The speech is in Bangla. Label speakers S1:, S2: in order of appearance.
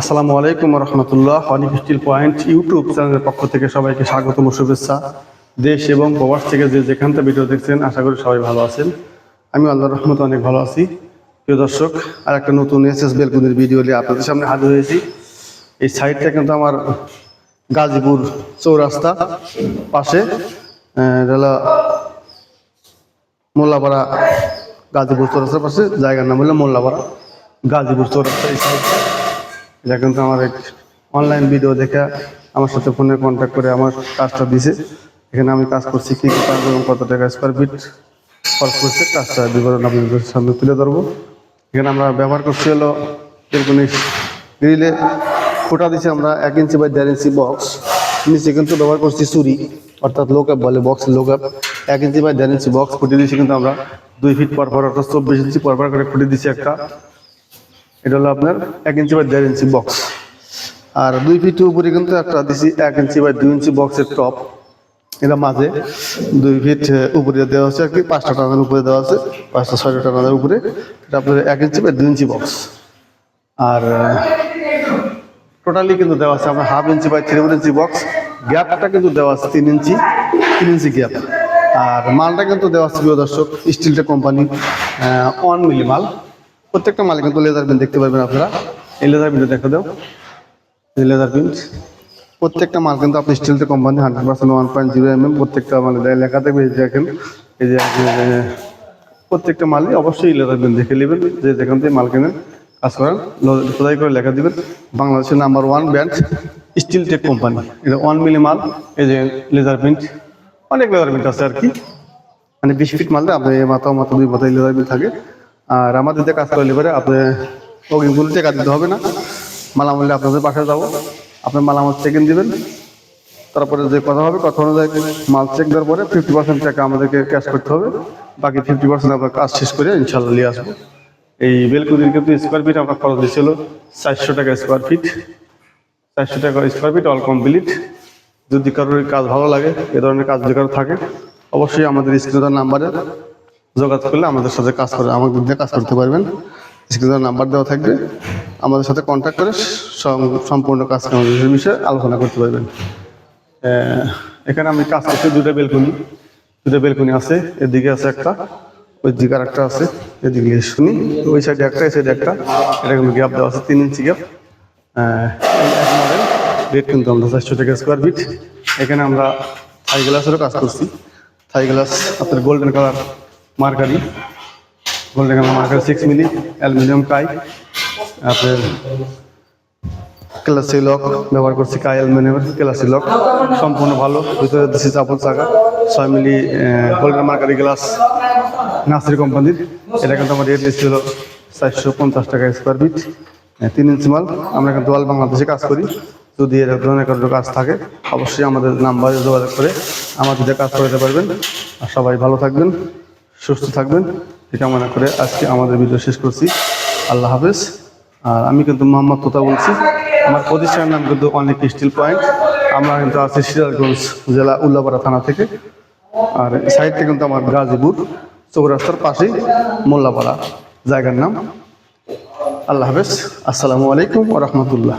S1: আসসালামু আলাইকুম রহমতুল্লাহ অনিক স্টিল পয়েন্ট ইউটিউব চ্যানেলের পক্ষ থেকে সবাইকে স্বাগতম, শুভেচ্ছা। দেশ এবং প্রবাস থেকে যে যেখান থেকে ভিডিও দেখছেন, আশা করি সবাই ভালো আছেন। আমি আল্লাহ রহমত অনেক ভালো আছি। প্রিয় দর্শক আর একটা নতুন এস এস বেলকুনির ভিডিও নিয়ে আপনাদের সামনে হাজির হয়েছি। এই সাইডটা কিন্তু আমার গাজীপুর চৌরাস্তা পাশে মোল্লাপাড়া গাজীপুর চৌরাস্তার পাশে। জায়গার নাম হলো মোল্লাপাড়া গাজীপুর চৌরাস্তা এই সাইডটা এটা কিন্তু আমার এক অনলাইন ভিডিও দেখে আমার সাথে ফোনে কন্ট্যাক্ট করে আমার কাজটা দিছে। এখানে আমি কাজ করছি কী কী কাজ এবং কত টাকা স্কোয়ার ফিট খরচ করছে, কাজটা বিবরণ আপনাদের সামনে তুলে ধরবো। এখানে আমরা ব্যবহার করছি হলো এরকমই গ্রিলে ফোটা দিছি আমরা এক ইঞ্চি বাই দেড় ইঞ্চি বক্স নিচে কিন্তু ব্যবহার করছি চুরি অর্থাৎ লোকআপ বলে বক্স লোকআপ এক ইঞ্চি বাই দেড় ইঞ্চি বক্স ফুটে দিয়েছি কিন্তু আমরা দুই ফিট পর পর, অর্থাৎ চব্বিশ ইঞ্চি পর পর করে ফুটে দিয়েছি একটা। এটা হলো আপনার এক ইঞ্চি বাই দেড় ইঞ্চি বক্স আর দুই ফিট উপরে কিন্তু একটা দিছি এক ইঞ্চি বাই দুই ইঞ্চি বক্সের টপ এটা মাঝে দুই ফিট উপরে দেওয়া আছে আর কি, পাঁচটা টানার উপরে দেওয়া আছে, পাঁচটা, ছয়টা টানার উপরে। এটা আপনার এক ইঞ্চি বাই দুই ইঞ্চি বক্স আর টোটালি কিন্তু দেওয়া আছে আপনার half inch by three inch box গ্যাপটা কিন্তু দেওয়া আছে তিন ইঞ্চি তিন ইঞ্চি গ্যাপ আর মালটা কিন্তু দেওয়া আছে প্রিয় দর্শক স্টিলটা কোম্পানি ওয়ান মিলি মাল। প্রত্যেকটা মালিক কিন্তু লেজার বিন দেখতে পারবেন আপনারা। এই লেজার বিনটা দেখা দাও। এই লেজার বিন প্রত্যেকটা মাল কিন্তু আপনি স্টিলটা company hundred percent one point zero M M প্রত্যেকটা দেয়। লেখা থাকবে এই যে দেখেন এই যে প্রত্যেকটা মালই অবশ্যই লেজার বিন দেখে নেবেন। যে যেখান থেকে মাল কেনেন কাজ করেন খোদাই করে লেখা দিবেন। বাংলাদেশের number one brand steel tech company এটা ওয়ান মিলি মাল এই যে লেজার প্রিন্ট অনেক লেজার প্রিন্ট আছে আর কি। মানে বিশ ফিট মালটা আপনার এই মাথা মাথা দুই মাথা লেজার প্রিন্ট থাকে। আর আমাদের যে কাজ করলে পরে আপনি অগ্রিমগুলো টাকা দিতে হবে না। মালামাল আপনাদের পাশে যাব। আপনার মালামাল চেক দিবেন। তারপরে যে কথা হবে, কথা অনুযায়ী মাল চেক দেওয়ার পরে ফিফটি পার্সেন্ট টাকা আমাদেরকে ক্যাশ করতে হবে। বাকি ফিফটি পার্সেন্ট আমরা কাজ শেষ করে ইনশাল্লাহ নিয়ে আসব। এই বেলকুদির কিন্তু স্কোয়ার ফিট আমরা খরচ দিয়েছিল চারশো টাকা স্কোয়ার ফিট চারশো টাকা স্কোয়ার ফিট অল কমপ্লিট যদি কারোর কাজ ভালো লাগে, এ ধরনের কাজ যদি কারও থাকে, অবশ্যই আমাদের স্ক্রিনের নাম্বারে যোগাযোগ করলে আমাদের সাথে কাজ করে আমাদের দিয়ে কাজ করতে পারবেন। স্ক্রিনের নাম্বার দেওয়া থাকবে। আমাদের সাথে কন্ট্যাক্ট করে সম্পূর্ণ কাজ বিষয়ে আলোচনা করতে পারবেন। এখানে আমি কাজ করছি, দুটো বেলকুনি দুটো বেলকুনি আছে, এদিকে আছে একটা ওই দিকে আর একটা আছে, এদিকে শুনি, ওই সাইডে একটা, এই সাইডে একটা কিন্তু গ্যাপ দেওয়া আছে, তিন ইঞ্চি গ্যাপ রেট কিন্তু আমরা চারশো টাকা স্কোয়ার ফিট এখানে আমরা থাই গ্লাসেরও কাজ করছি। থাই গ্লাস আপনার golden colour mercury golden colour mercury six milli aluminium কাই আপনার ক্লাসি লক ব্যবহার করছি কাই অ্যালুমিনিয়ামের ক্লাসি লক সম্পূর্ণ ভালো, ভিতরে দিচ্ছি চাপল চাকা, ছয় মিলি গোল্ডেন মার্কারি গ্লাস নাসরি কোম্পানির এটা কিন্তু আমার রেট লিস্ট ছিল চারশো পঞ্চাশ টাকা স্কোয়ার ফিট তিন ইঞ্চি মাল। আমরা কিন্তু অল বাংলাদেশে কাজ করি। যদি এর ধরনের কোনো কাজ থাকে, অবশ্যই আমাদের নাম্বারে যোগাযোগ করে আমাদের কাজ করতে পারবেন। আর সবাই ভালো থাকবেন। সুস্থ থাকবেন। এটা মনে করে আজকে আমাদের ভিডিও শেষ করছি। আল্লাহ হাফেজ। আর আমি কিন্তু মোহাম্মদ তোতা বলছি। আমার প্রতিষ্ঠানের নাম কিন্তু অনেক স্টিল পয়েন্ট। আমরা কিন্তু আছি সিরাজগঞ্জ জেলা উল্লাপাড়া থানা থেকে। আর সাইডটা কিন্তু আমার গাজীপুর, চৌরাস্তার পাশেই মোল্লাপাড়া জায়গার নাম। আল্লাহ হাফেজ। আসসালামু আলাইকুম রহমতুল্লাহ।